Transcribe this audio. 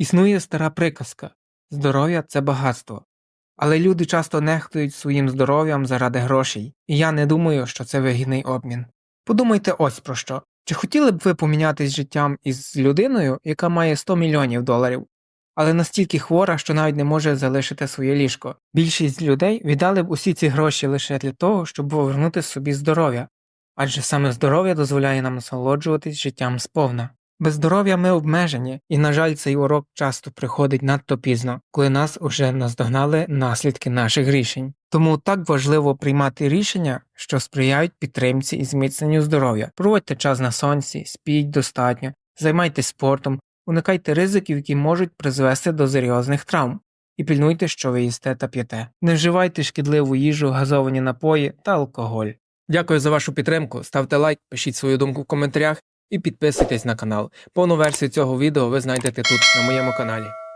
Існує стара приказка здоров'я це багатство. Але люди часто нехтують своїм здоров'ям заради грошей, і я не думаю, що це вигідний обмін. Подумайте ось про що. Чи хотіли б ви помінятись життям із людиною, яка має 100 мільйонів доларів, але настільки хвора, що навіть не може залишити своє ліжко? Більшість людей віддали б усі ці гроші лише для того, щоб повернути собі здоров'я, адже саме здоров'я дозволяє нам насолоджуватись життям сповна. Без здоров'я ми обмежені, і, на жаль, цей урок часто приходить надто пізно, коли нас уже наздогнали наслідки наших рішень. Тому так важливо приймати рішення, що сприяють підтримці і зміцненню здоров'я. Проводьте час на сонці, спіть достатньо, займайтесь спортом, уникайте ризиків, які можуть призвести до серйозних травм. І пильнуйте, що ви їсте та п'єте. Не вживайте шкідливу їжу, газовані напої та алкоголь. Дякую за вашу підтримку. Ставте лайк, пишіть свою думку в коментарях і підписуйтесь на канал. Повну версію цього відео ви знайдете тут на моєму каналі.